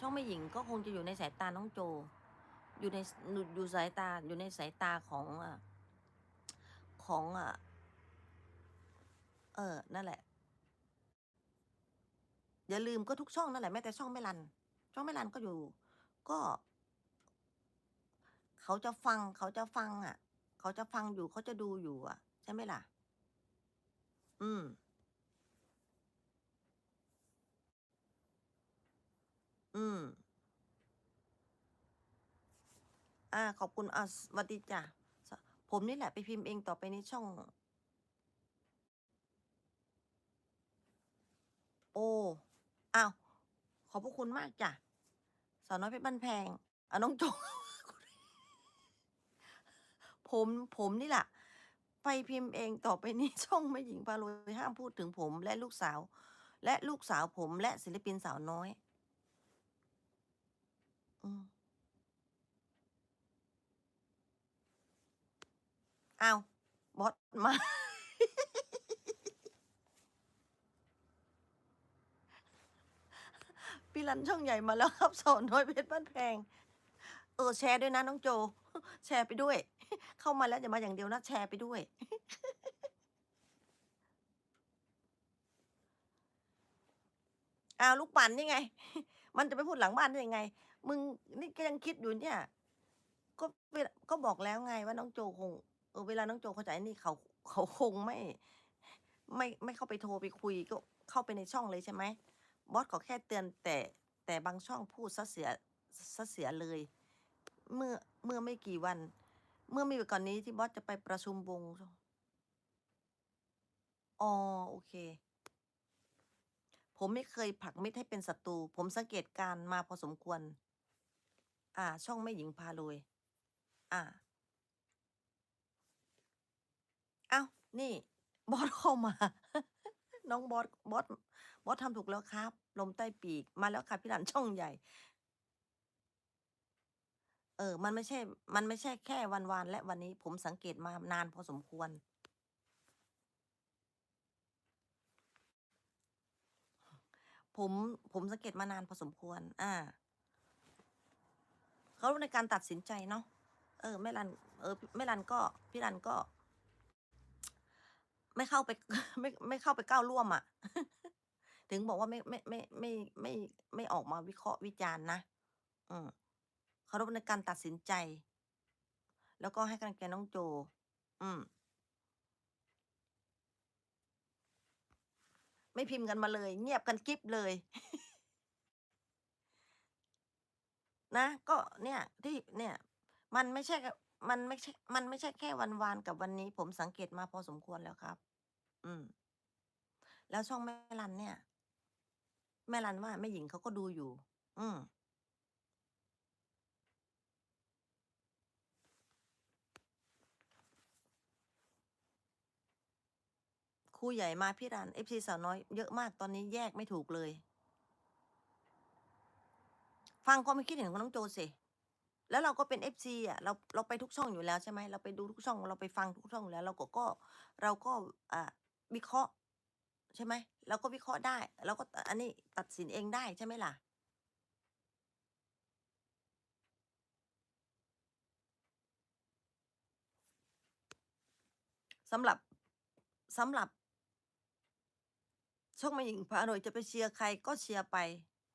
ช่องแม่หญิงก็คงจะอยู่ในสายตาน้องโจ อยู่ในอยู่สายตาอยู่ในสายตาของอของอเออ นั่นแหละ อย่าลืมก็ทุกช่องนั่นแหละแม้แต่ช่องแม่รัน ช่องแม่รันก็อยู่ ก็ เขาจะฟังเขาจะฟัง อะ เขาจะฟังอยู่เขาจะดูอยู่ อะ ใช่ไหมล่ะ อืม อืม อ่า ขอบคุณอ่าสวัสดีจ้ะ ผมนี่แหละไปพิมพ์เองต่อไปในช่อง โอ้อ้าวขอบพระคุณมากจ้ะสาวน้อยเพชรบ้านแพงอะน้องโจผมผมนี่แหละไปพิมพ์เองต่อไปนี้ช่องแม่หญิงพารวยห้ามพูดถึงผมและลูกสาว และลูกสาวผมและศิลปินสาวน้อย อ้าวบอสมา พี่รันช่องใหญ่มาแล้วครับสาวน้อยเพชรบ้านแพง เออแชร์ด้วยนะน้องโจ แชร์ไปด้วย เข้ามาแล้วอย่ามาอย่างเดียวนะแชร์ไปด้วยอ้าวลูกปั่นนี่ไง มันจะไปพูดหลังบ้านได้ยังไง มึงนี่ก็ยังคิดอยู่เนี่ย ก็ก็บอกแล้วไงว่าน้องโจคง เออเวลาน้องโจเข้าใจนี่เขาเขาคงไม่ ไม่ไม่เข้าไปโทรไปคุยก็เข้าไปในช่องเลยใช่ไหมบอสขอแค่เตือนแต่แต่บางช่องพูดซะเสียซะเสียเลย เมื่อเมื่อไม่กี่วัน เมื่อไมีก่อนนี้ที่บอสจะไปประชุมวงอ๋อโอเค ผมไม่เคยผลักมิตรให้เป็นศัตรู ผมสังเกตการมาพอสมควร อ่า ช่องแม่หญิงพารวย อ่า เอ้า นี่ บอสเข้ามา น้องบอส บอส บอสทำถูกแล้วครับ ลมใต้ปีก มาแล้วค่ะพี่หลานช่องใหญ่ เออ มันไม่ใช่ มันไม่ใช่แค่วันวานและวันนี้ ผมสังเกตมานานพอสมควรผมผมสังเกตมานานพอสมควร อ่า เขาในการตัดสินใจเนาะเออแม่รันเออแม่รันก็พี่รันก็ ไม่เข้าไปไม่ไม่เข้าไปก้าวร่วมอะถึงบอกว่าไม่ไม่ไม่ไม่ไม่ไม่ออกมาวิเคราะห์วิจารณ์นะอืมเคารพในการตัดสินใจ แล้วก็ให้กำลังใจน้องโจ อืม ไม่พิมพ์กันมาเลย เงียบกันกิ๊บเลย นะ ก็เนี่ยที่เนี่ย มันไม่ใช่มันไม่ใช่มันไม่ใช่แค่วันวานกับวันนี้ ผมสังเกตมาพอสมควรแล้วครับ อืม แล้วช่องแม่รันเนี่ย แม่รันว่าแม่หญิงเขาก็ดูอยู่ อืมครูใหญ่มาพี่รัน FC สาวน้อยเยอะมากตอนนี้แยกไม่ถูกเลย ฟังความคิดเห็นของน้องโจสิแล้วเราก็เป็น FC อะเราเราไปทุกช่องอยู่แล้วใช่ไหมเราไปดูทุกช่อง เราไปฟังทุกช่องอยู่แล้ว เราก็ก็เราก็อ่าวิเคราะห์ใช่ไหมเราก็วิเคราะห์ได้เราก็อันนี้ตัดสินเองได้ใช่ไหมล่ะสำหรับสำหรับช่องม่หญิงพารวยจะไปเชียร์ใครก็เชียร์ไป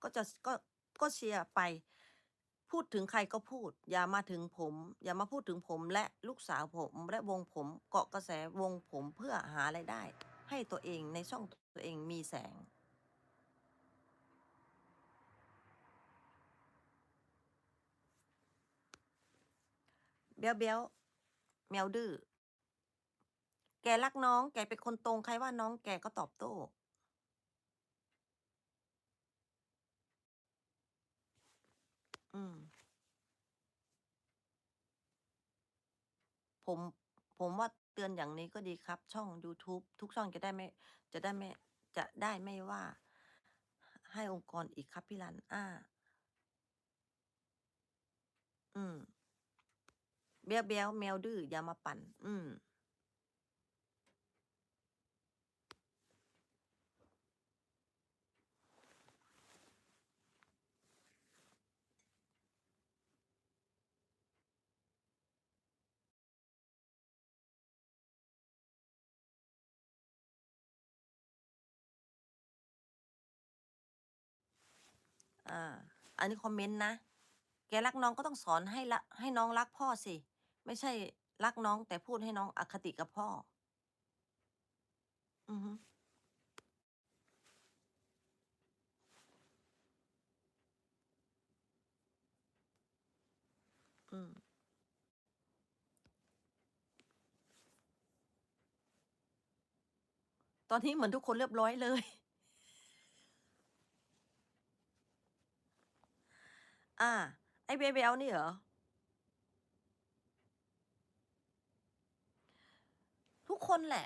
ก็จะก็ ก็เชียร์ไป พูดถึงใครก็พูด อย่ามาถึงผม อย่ามาพูดถึงผมและลูกสาวผม และวงผมเกาะกระแสวงผมเพื่อหารายได้ ให้ตัวเองในช่องตัวเองมีแสง เบียวเบียวแมวดื้อแกรักน้อง แกเป็นคนตรงใครว่าน้องแกก็ตอบโต้ อืม ผมผมว่าเตือนอย่างนี้ก็ดีครับ ช่องยูทูบทุกช่องจะได้ไม่ จะได้ไม่จะได้ไม่ว่า ให้องค์กรอีกครับพี่รันอ่า อืมเบียวเบียวแมวดื้ออย่ามาปั่น อืม อ่า อันนี้คอมเมนต์นะ แกรักน้องก็ต้องสอนให้ละให้น้องรักพ่อสิ ไม่ใช่รักน้องแต่พูดให้น้องอคติกับพ่อ อือฮึอืมตอนนี้เหมือนทุกคนเรียบร้อยเลย อ่า ไอ้เบลนี่เหรอ?ทุกคนแหละ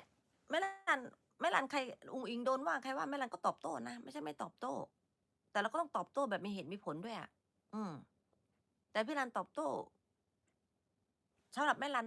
แม่รันแม่รันใครอุงอิงโดนว่าใครว่าแม่รันก็ตอบโต้นะ ไม่ใช่ไม่ตอบโต้ แต่เราก็ต้องตอบโต้แบบมีเหตุมีผลด้วยอะอืม แต่พี่รันตอบโต้สำหรับแม่รัน